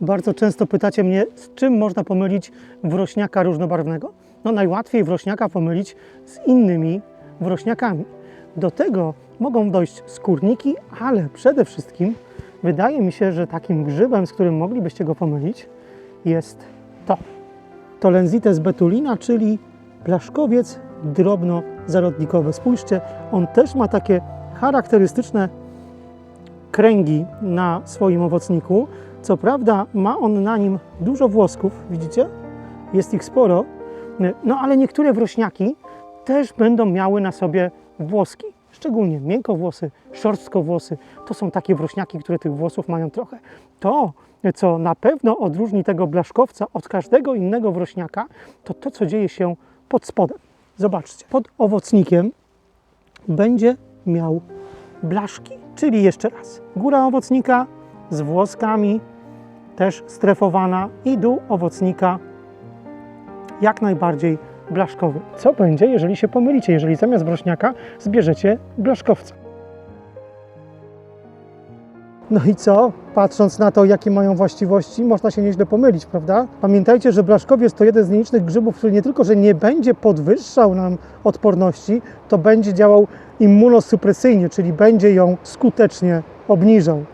Bardzo często pytacie mnie, z czym można pomylić wrośniaka różnobarwnego? No najłatwiej wrośniaka pomylić z innymi wrośniakami. Do tego mogą dojść skórniki, ale przede wszystkim wydaje mi się, że takim grzybem, z którym moglibyście go pomylić, jest to. To Lenzites betulina, czyli blaszkowiec drobnozarodnikowy. Spójrzcie, on też ma takie charakterystyczne kręgi na swoim owocniku. Co prawda ma on na nim dużo włosków, widzicie? Jest ich sporo. No ale niektóre wrośniaki też będą miały na sobie włoski. Szczególnie miękkowłosy, szorstkowłosy. To są takie wrośniaki, które tych włosów mają trochę. To, co na pewno odróżni tego blaszkowca od każdego innego wrośniaka, to to, co dzieje się pod spodem. Zobaczcie, pod owocnikiem będzie miał blaszki. Czyli jeszcze raz, góra owocnika z włoskami, też strefowana i dół owocnika jak najbardziej blaszkowy. Co będzie, jeżeli się pomylicie, jeżeli zamiast wrośniaka zbierzecie blaszkowca? No i co? Patrząc na to, jakie mają właściwości, można się nieźle pomylić, prawda? Pamiętajcie, że blaszkowiec to jeden z nielicznych grzybów, który nie tylko, że nie będzie podwyższał nam odporności, to będzie działał immunosupresyjnie, czyli będzie ją skutecznie obniżał.